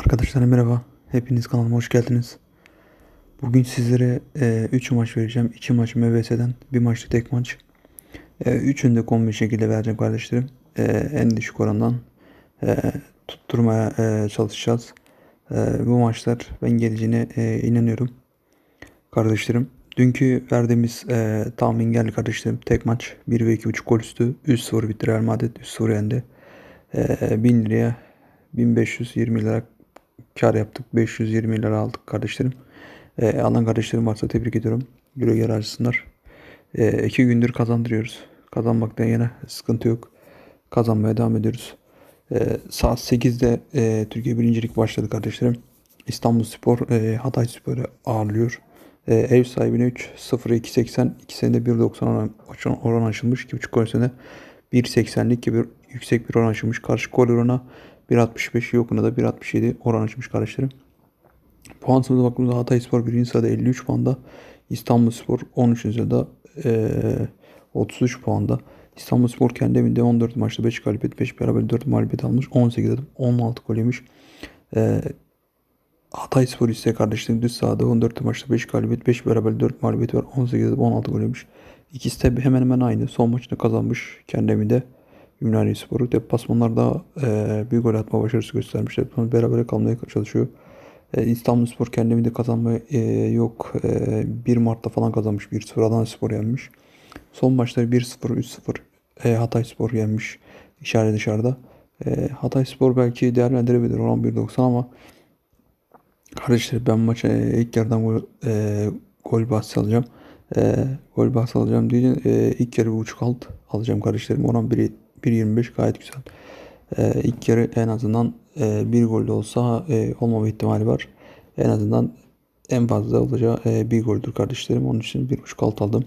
Arkadaşlar merhaba. Hepiniz kanalıma hoş geldiniz. Bugün sizlere 3 maç vereceğim. 2 maç MVS'den, bir maçta tek maç. E, üçünü de kombi şekilde vereceğim kardeşlerim. E, en düşük orandan e, tutturmaya e, çalışacağız. E, bu maçlar ben geleceğine e, inanıyorum. Kardeşlerim. Dünkü verdiğimiz e, tahmin geldi kardeşlerim. Tek maç 1 ve 2.5 gol üstü. 3-0 bitti Real Madrid. 3-0 yendi. E, 1000 liraya 1520 lira kar yaptık. 520 lira aldık kardeşlerim. E, alan kardeşlerim varsa tebrik ediyorum. Güle göre harcasınlar. E, iki gündür kazandırıyoruz. Kazanmaktan yana sıkıntı yok. Kazanmaya devam ediyoruz. E, saat 8'de e, Türkiye birincilik başladı kardeşlerim. İstanbul Spor e, Hatay Spor'u ağırlıyor. E, ev sahibine 3 0 2.80 2 senede 1.90 oran, açılmış. 2.5 gol sene 1.80'lik bir yüksek bir oran açılmış. Karşı gol oranı 1.65 yokuna da 1.67 oran açmış kardeşlerim. Puan sınıfına baktığımızda Hatay Spor 1. sırada 53 puanda. İstanbul Spor 13. sırada e, 33 puanda. İstanbul Spor kendi evinde 14 maçta 5 galibiyet 5 beraber 4 mağlubiyet almış. 18 adım 16 gol yemiş. E, Hatay Spor ise kardeşlerim düz sahada 14 maçta 5 galibiyet 5 beraber 4 mağlubiyet var. 18 adım 16 gol yemiş. İkisi de hemen hemen aynı. Son maçını kazanmış kendi evinde. Ümraniye Sporu. Deplasmanlarda e, bir gol atma başarısı göstermiş. Deplasman beraber kalmaya çalışıyor. E, İstanbul Spor kendi evinde kazanma e, yok. E, 1 Mart'ta falan kazanmış. 1-0 Adana Spor yenmiş. Son maçları 1-0, 3-0 e, Hatay Spor yenmiş. İçeride dışarıda. E, Hatay Spor belki değerlendirebilir. Oran 1.90 ama kardeşler ben maça e, ilk yarıdan gol, e, gol bahsi alacağım. E, gol bahsi alacağım diye e, ilk yarı bir buçuk alt alacağım kardeşlerim. Oran 1.70 1.25 gayet güzel. E, ilk yarı en azından e, bir gol de olsa e, olmama ihtimali var. En azından en fazla olacağı e, bir goldür kardeşlerim. Onun için 1.5 alt aldım.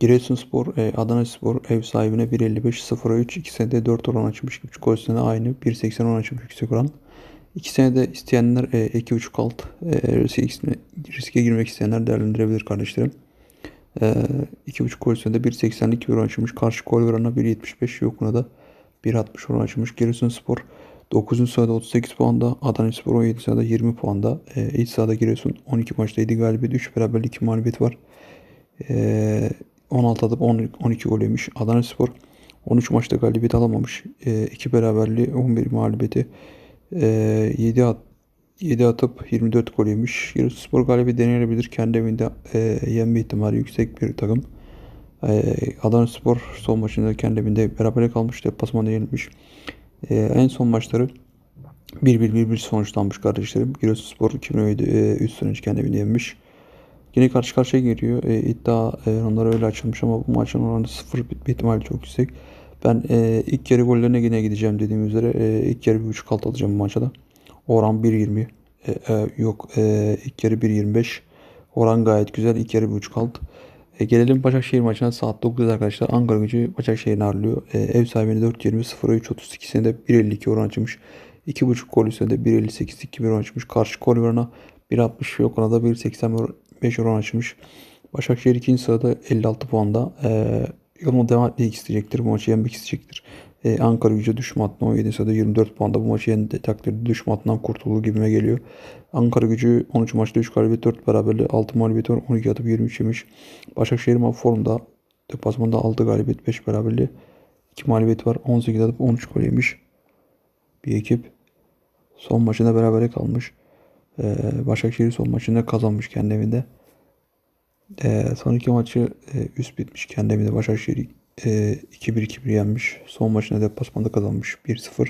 Giresunspor, e, Adana Spor ev sahibine 1.55 0'a 3. 2 senede 4 oran açmış. 3 gol sene aynı. 1.80 oran açmış yüksek oran. 2 senede isteyenler e, 2.5 alt e, riske girmek isteyenler değerlendirebilir kardeşlerim. E, 2.5 gol 1.80'lik bir oran açmış. Karşı gol oranına 1.75 yokuna da 1.60 oran açmış. Giresunspor 9. sırada 38 puanda. Adana Spor 17 sırada 20 puanda. E, ilk sırada Giresun 12 maçta 7 galibiyet 3 beraberlik 2 mağlubiyet var. E, 16 atıp 12 gol yemiş. Adana Spor 13 maçta galibiyet alamamış. E, 2 beraberliği 11 mağlubiyeti. E, 7 at 7 atıp 24 gol yemiş. Giresunspor galibi denenebilir. Kendi evinde e, yenme ihtimali yüksek bir takım. E, Adana Spor son maçında kendi evinde beraber kalmış. Deplasmanda yenilmiş. E, en son maçları 1-1-1-1 sonuçlanmış kardeşlerim. Giresunspor 2017 e, 3 sene önce kendi evinde yenmiş. Yine karşı karşıya geliyor. E, iddia e, onlara öyle açılmış ama bu maçın oranı 0 bitme ihtimali çok yüksek. Ben e, ilk yarı gollerine yine gideceğim dediğim üzere e, ilk yarı 1.5 alt alacağım bu maçta da. Oran 1.20. E, e, yok e, ilk yarı 1.25. Oran gayet güzel. İlk yarı 1.5 alt. E, gelelim Başakşehir maçına saat 9'da arkadaşlar. Ankara gücü Başakşehir'in ağırlıyor. E, ev sahibini 4.20 0'a 3 32 senede 1.52 oran açmış. 2.5 gol üstünde 1.58 2 oran açmış. Karşı gol oranına 1.60 yok ona da 1.85 oran açmış. Başakşehir ikinci sırada 56 puanda. E, yoluna devam etmek isteyecektir. Bu maçı yenmek isteyecektir. Ee, Ankara gücü düşme hattına 17 sırada 24 puanda. Bu maçı yendiği takdirde düşme hattından kurtulur gibime geliyor. Ankara gücü 13 maçta 3 galibiyet 4 beraberli 6 mağlubiyet var. 12 atıp 23 yemiş. Başakşehir formda. Deplasmanda 6 galibiyet 5 beraberli 2 mağlubiyet var. 18 atıp 13 gol yemiş. Bir ekip. Son maçında beraber kalmış. Ee, Başakşehir son maçında kazanmış kendi evinde. Ee, son iki maçı e, üst bitmiş kendi evinde Başakşehir e, 2-1-2-1 yenmiş. Son maçında deplasmanda kazanmış 1-0.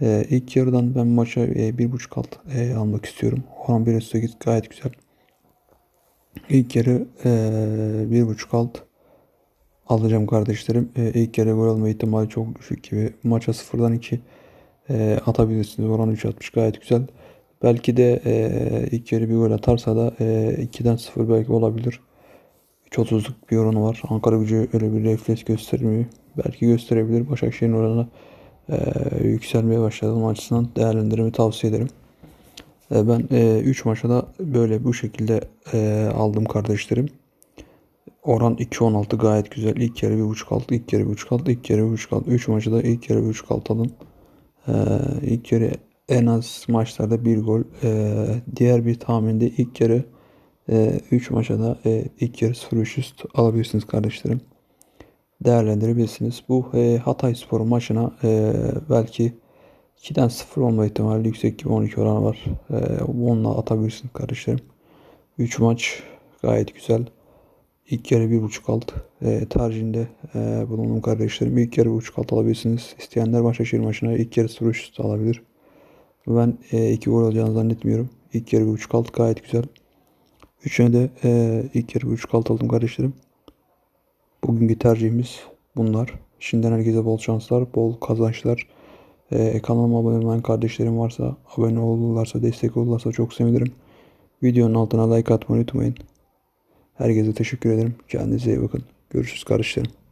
E, ilk yarıdan ben maça e, 1.5 alt e, almak istiyorum. Oran 1.8 gayet güzel. İlk yarı e, 1.5 alt alacağım kardeşlerim. E, ilk yarı gol alma ihtimali çok düşük gibi. Maça 0'dan 2 e, atabilirsiniz. Oran 3.60 gayet güzel. Belki de e, ilk yarı bir gol atarsa da e, 2'den 0 belki olabilir. 3.30'luk bir oranı var. Ankara gücü öyle bir refleks göstermiyor. Belki gösterebilir. Başakşehir'in oranı e, yükselmeye başladı. Açısından değerlendirmeyi tavsiye ederim. E, ben 3 e, maçta da böyle bu şekilde e, aldım kardeşlerim. Oran 2.16 gayet güzel. İlk yarı 1.5 alt, ilk yarı 1.5 alt, ilk yarı 1.5 alt. 3 maçı da ilk yarı 1.5 alt alın. E, ilk yarı en az maçlarda bir gol. Ee, diğer bir tahminde ilk yarı 3 maça da e, ilk yarı 0-3 üst alabilirsiniz kardeşlerim. Değerlendirebilirsiniz. Bu e, Hatay Spor maçına e, belki 2'den 0 olma ihtimali yüksek gibi 12 oranı var. E, onunla atabilirsiniz kardeşlerim. 3 maç gayet güzel. İlk yarı 1.5 alt e, tercihinde e, bulundum kardeşlerim. İlk yarı 1.5 alt alabilirsiniz. İsteyenler Başakşehir maçına ilk yarı 0 üst alabilir. Ben 2 gol olacağını zannetmiyorum. İlk yarı 1.5 alt gayet güzel. Üçüne de e, ilk yarı 1.5 alt aldım kardeşlerim. Bugünkü tercihimiz bunlar. Şimdiden herkese bol şanslar, bol kazançlar. E, kanalıma abone olan kardeşlerim varsa, abone olurlarsa, destek olurlarsa çok sevinirim. Videonun altına like atmayı unutmayın. Herkese teşekkür ederim. Kendinize iyi bakın. Görüşürüz kardeşlerim.